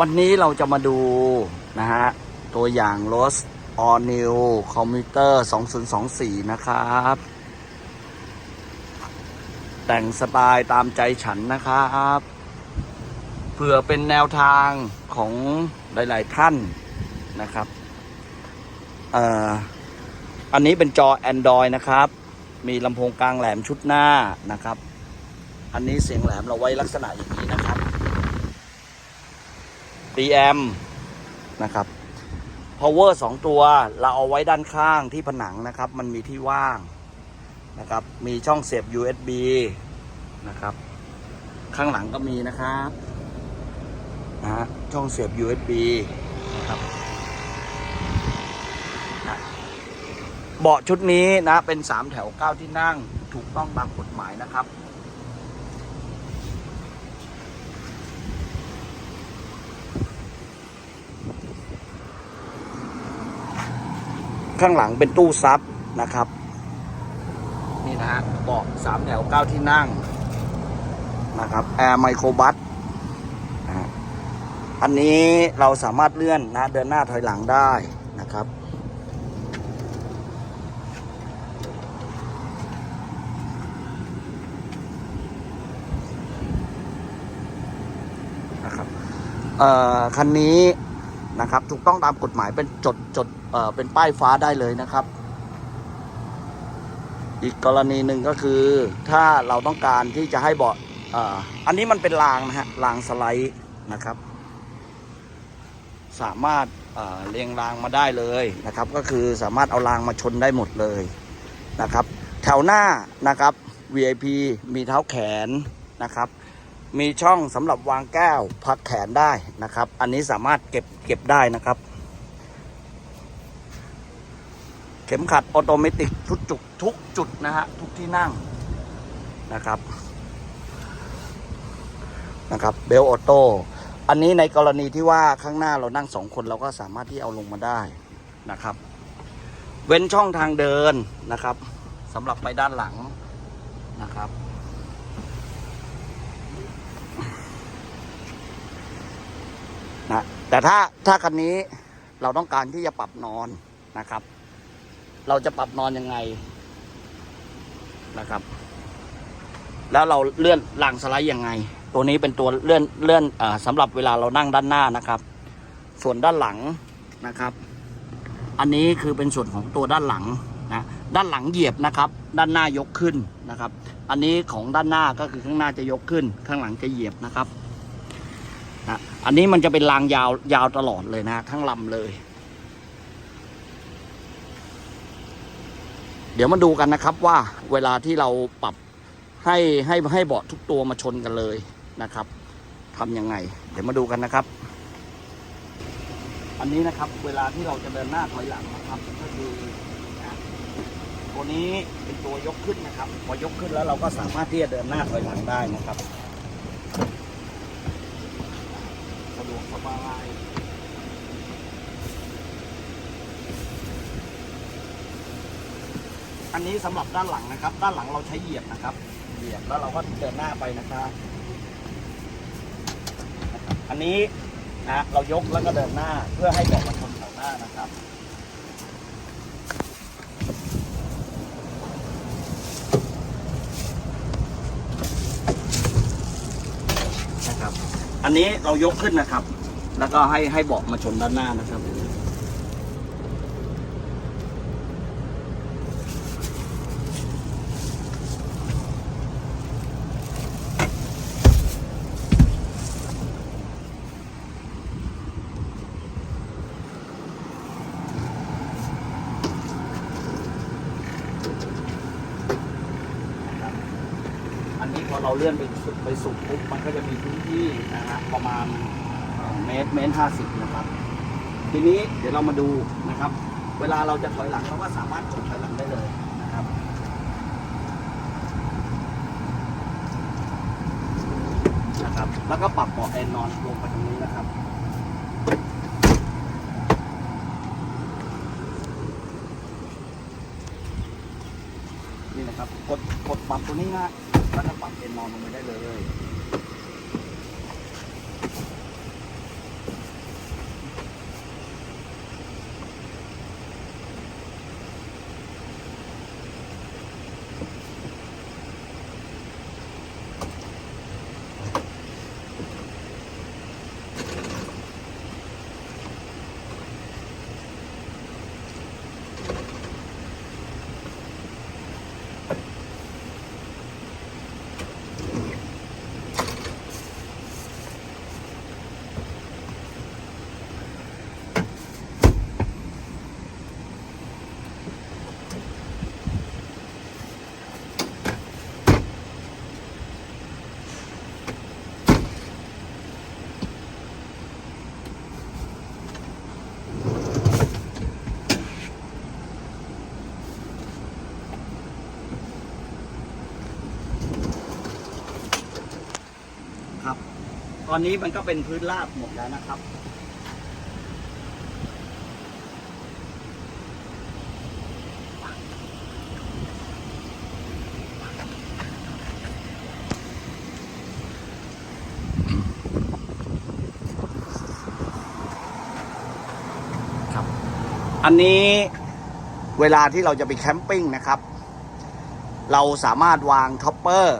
วันนี้เราจะมาดูนะฮะ ตัวอย่างรถ All New Commuter 2024 นะครับ แต่งสไตล์ตามใจฉันนะครับเพื่อเป็นแนวทางของหลาย ๆ ท่านนะครับเอ่ออันนี้เป็นจอ Android นะครับ มีลำโพงกลางแหลมชุดหน้านะครับ อันนี้เสียงแหลมเราไว้ลักษณะอย่างนี้นะครับ DM นะครับ power 2 ตัวเราเอาไว้ด้านข้างที่ผนังนะครับ มันมีที่ว่างนะครับ มีช่องเสียบ USB นะครับ ข้างหลังก็มีนะครับนะฮะช่องเสียบ USB นะครับนะเบาะชุดนี้นะเป็น 3 แถว 9 ที่นั่งถูกต้องตามกฎหมายนะครับ ข้างหลังเป็นตู้ซับนะครับ นี่นะฮะเบาะสามแถวเก้าที่นั่งนะครับแอร์ไมโครบัสนะฮะอันนี้เราสามารถเลื่อนนะเดินหน้าถอยหลังได้นะครับ นะครับเอ่อคันนี้ นะครับ ถูกต้องตามกฎหมายเป็นจดจดเอ่อเป็นป้ายฟ้าได้เลยนะครับ อีกกรณีหนึ่งก็คือ ถ้าเราต้องการที่จะให้เบาะอันนี้มันเป็นรางนะฮะรางสไลด์นะครับ สามารถเเรียงรางมาได้เลยนะครับ ก็คือสามารถเอารางมาชนได้หมดเลยนะครับ แถวหน้านะครับ VIP มีเท้าแขนนะครับ มีช่องสำหรับวางแก้วพักแขนได้นะครับ อันนี้สามารถเก็บเก็บได้นะครับ เข็มขัดออโตเมติกทุกจุดทุกจุดนะฮะทุกที่นั่งนะครับนะครับเบลออโต้อันนี้ในกรณีที่ว่าข้างหน้าเรานั่งสองคนเราก็สามารถที่เอาลงมาได้นะครับ เว้นช่องทางเดินนะครับสำหรับไปด้านหลังนะครับ นะแต่ถ้าถ้าคันนี้เราต้องการที่จะปรับนอนนะครับ เราจะปรับนอนยังไงนะครับ แล้วเราเลื่อนหลังสไลด์ยังไง ตัวนี้เป็นตัวเลื่อนเลื่อนอสำหรับเวลาเรานั่งด้านหน้านะครับ ส่วนด้านหลังนะครับ อันนี้คือเป็นส่วนของตัวด้านหลังนะด้านหลังเหยียบนะครับ ด้านหน้ายกขึ้นนะครับ อันนี้ของด้านหน้าก็คือข้างหน้าจะยกขึ้น ข้างหลังจะเหยียบนะครับ อันนี้มันจะเป็นรางยาวยาวตลอดเลยนะทั้งลำเลย เดี๋ยวมาดูกันนะครับว่าเวลาที่เราปรับให้ให้ให้เบาะทุกตัวมาชนกันเลยนะครับทำยังไง เดี๋ยวมาดูกันนะครับ อันนี้นะครับ เวลาที่เราจะเดินหน้าถอยหลังนะครับ ก็คือตัวนี้เป็นตัวยกขึ้นนะครับ พอยกขึ้นแล้วเราก็สามารถที่จะเดินหน้าถอยหลังได้นะครับ สบายอันนี้สำหรับด้านหลังนะครับ ด้านหลังเราใช้เหยียบนะครับ เหยียบแล้วเราก็เดินหน้าไปนะครับ อันนี้นะเรายกแล้วก็เดินหน้าเพื่อให้เบาะมันชนแถวหน้านะครับ นะครับ อันนี้เรายกขึ้นนะครับ แล้วก็ให้ให้เบาะมาชนด้านหน้านะครับ อันนี้พอเราเลื่อนไปสุดไปสุดปุ๊บมันก็จะมีพื้นที่นะฮะประมาณ ตรเมตรห้าสิบนะครับ ทีนี้เดี๋ยวเรามาดูนะครับ เวลาเราจะถอยหลังเราก็สามารถกดถอยหลังได้เลยนะครับนะครับ แล้วก็ปรับเบาะแอนนอนลงไปตรงนี้นะครับนี่นะครับกดกดปรับตัวนี้นะแล้วก็ปรับเอนนอนลงไปได้เลย อนนี้มันก็เป็นพื้นราบหมดแล้วนะครับ ครับ อันนี้เวลาที่เราจะไปแคมปิ้งนะครับ เราสามารถวางท็อปเปอร์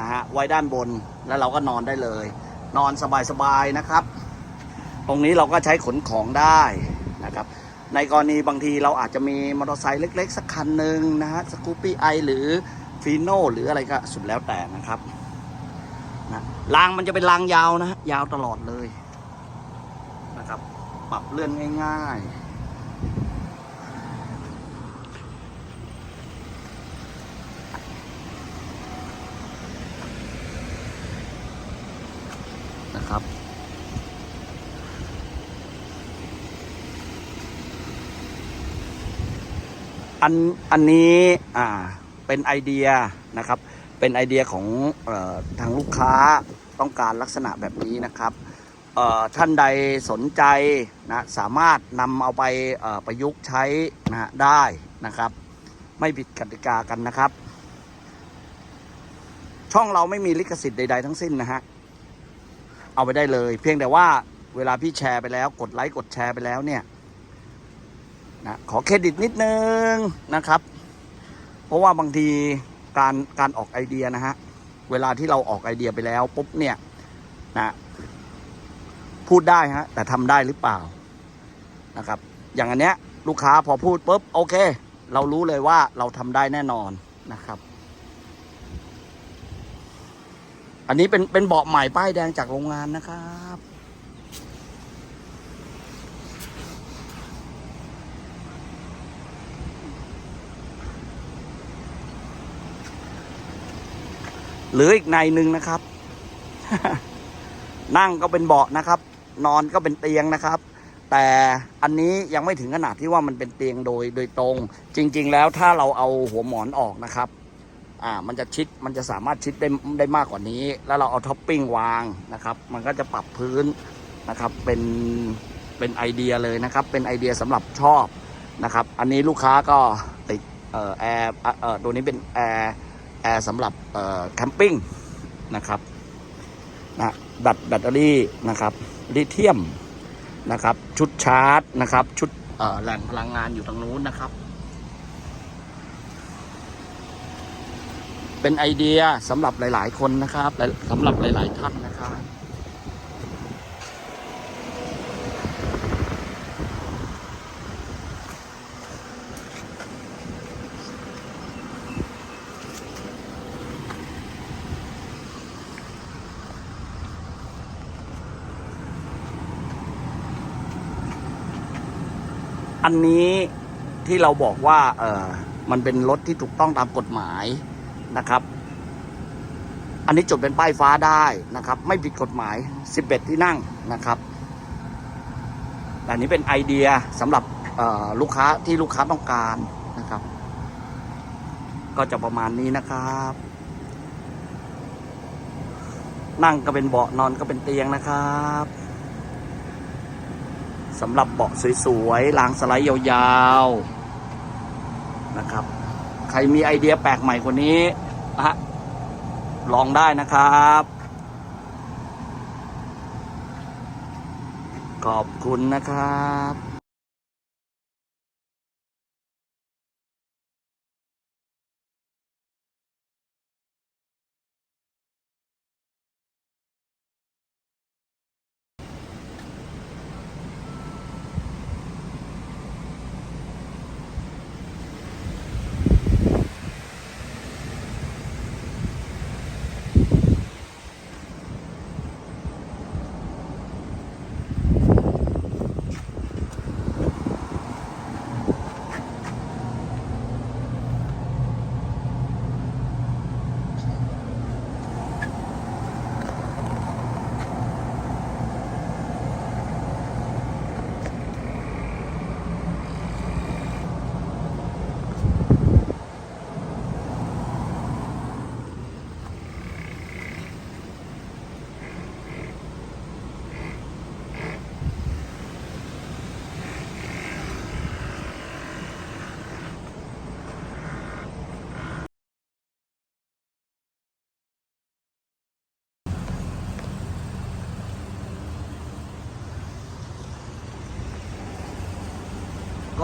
นะฮะไว้ด้านบนแล้วเราก็นอนได้เลย นอนสบายๆนะครับ ตรงนี้เราก็ใช้ขนของได้นะครับ ในกรณีบางทีเราอาจจะมีมอเตอร์ไซค์เล็ก ๆ สักคันหนึ่งนะฮะสกูปปี้ไอหรือฟีโน่หรืออะไรก็สุดแล้วแต่นะครับนะรางมันจะเป็นรางยาวนะฮะยาวตลอดเลยนะครับ ปรับเลื่อนง่าย ๆ อันอันนี้อ่าเป็นไอเดียนะครับ เป็นไอเดียของออทางลูกค้าต้องการลักษณะแบบนี้นะครับท่านใดสนใจนะสามารถนำเอาไปประยุกต์ใช้นะได้นะครับ ไม่ผิดกติกากันนะครับ ช่องเราไม่มีลิขสิทธิ์ใด ๆ ทั้งสิ้นนะฮะเอาไปได้เลย เพียงแต่ว่าเวลาพี่แชร์ไปแล้ว กดไลค์กดแชร์ไปแล้วเนี่ย นะขอเครดิตนิดนึงนะครับ เพราะว่าบางทีการการออกไอเดียนะฮะเวลาที่เราออกไอเดียไปแล้วปุ๊บเนี่ยนะพูดได้ฮะแต่ทำได้หรือเปล่านะครับ อย่างอันเนี้ยลูกค้าพอพูดปุ๊บโอเค เรารู้เลยว่าเราทำได้แน่นอนนะครับ อันนี้เป็นเป็นเบาะใหม่ป้ายแดงจากโรงงานนะครับ หรืออีกในหนึ่งนะครับ นั่งก็เป็นเบาะนะครับ นอนก็เป็นเตียงนะครับ แต่อันนี้ยังไม่ถึงขนาดที่ว่ามันเป็นเตียงโดยโดยตรง จริง ๆ แล้วถ้าเราเอาหัวหมอนออกนะครับ อ่า มันจะชิดมันจะสามารถชิดได้ได้มากกว่านี้ แล้วเราเอาท็อปปิ้งวางนะครับ มันก็จะปรับพื้นนะครับ เป็นเป็นไอเดียเลยนะครับ เป็นไอเดียสำหรับชอบนะครับ อันนี้ลูกค้าก็ติดเอ่อแอร์เอ่อตัวนี้เป็นแอร์ แอร์สำหรับแคมปิ้งนะครับนะแบตแบตเตอรี่นะครับลิเธียมนะครับ ชุดชาร์จนะครับ ชุดแหล่งพลังงานอยู่ตรงนู้นนะครับ เป็นไอเดียสำหรับหลาย ๆ คนนะครับสำหรับหลาย ๆ ท่านนะครับ อันนี้ที่เราบอกว่า เออมันเป็นรถที่ถูกต้องตามกฎหมายนะครับ อันนี้จดเป็นป้ายฟ้าได้นะครับ ไม่ผิดกฎหมาย 11 ที่นั่งนะครับแต่อันนี้เป็นไอเดียสำหรับลูกค้าที่ลูกค้าต้องการนะครับ ก็จะประมาณนี้นะครับ นั่งก็เป็นเบาะนอนก็เป็นเตียงนะครับ สำหรับเบาะสวยๆรางสไลด์ยาวๆนะครับ ใครมีไอเดียแปลกใหม่กว่านี้นะฮะลองได้นะครับ ขอบคุณนะครับ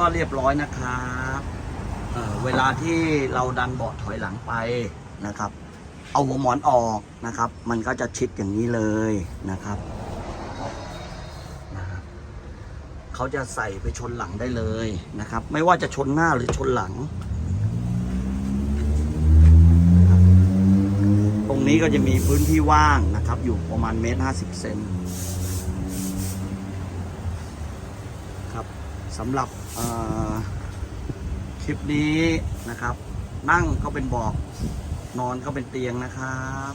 ก็เรียบร้อยนะครับเเวลาที่เราดันเบาะถอยหลังไปนะครับ เอาหัวหมอนออกนะครับ มันก็จะชิดอย่างนี้เลยนะครับนะครับเขาจะใส่ไปชนหลังได้เลยนะครับ ไม่ว่าจะชนหน้าหรือชนหลัง ตรงนี้ก็จะมีพื้นที่ว่างนะครับ อยู่ประมาณเมตรห้าสิบเซนครับ สำหรับคลิปนี้นะครับ นั่งก็เป็นเบอกนอนก็เป็นเตียงนะครับ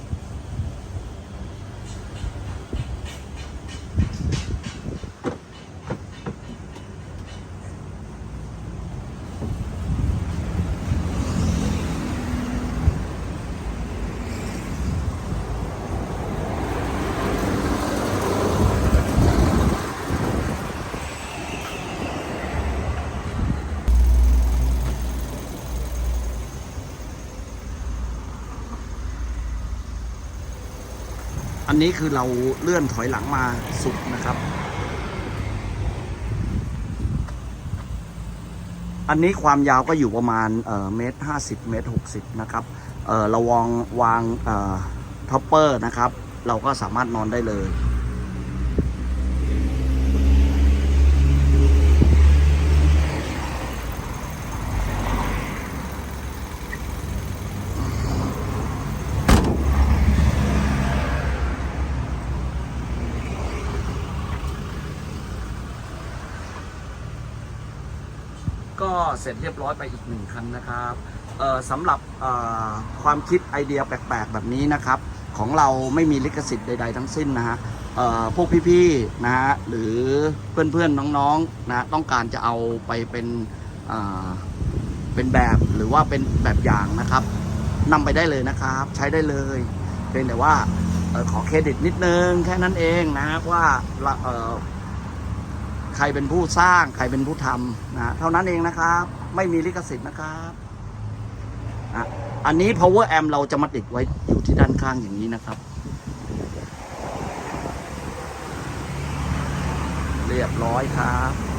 นนี้คือเราเลื่อนถอยหลังมาสุดนะครับ อันนี้ความยาวก็อยู่ประมาณเมตรห้าสิบเมตรหกสิบนะครับเราวางวางท็อปเปอร์นะครับ เราก็สามารถนอนได้เลย ก็ เสร็จเรียบร้อยไปอีกหนึ่งคันนะครับสำหรับความคิดไอเดียแปลกๆ แบบนี้นะครับ ของเราไม่มีลิขสิทธิ์ใด ๆ ทั้งสิ้นนะฮะพวกพี่ๆนะฮะหรือเพื่อนๆน้องๆนะต้องการจะเอาไปเป็นเป็นแบบหรือว่าเป็นแบบอย่างนะครับนำไปได้เลยนะครับ ใช้ได้เลยเพียงแต่ว่าออขอเครดิตนิดนึงแค่นั้นเองนะว่าละเอ่อ ใครเป็นผู้สร้าง ใครเป็นผู้ทำนะเท่านั้นเองนะครับ ไม่มีลิขสิทธิ์นะครับอันนี้ power amp เราจะมาติดไว้อยู่ที่ด้านข้างอย่างนี้นะครับ เรียบร้อยครับ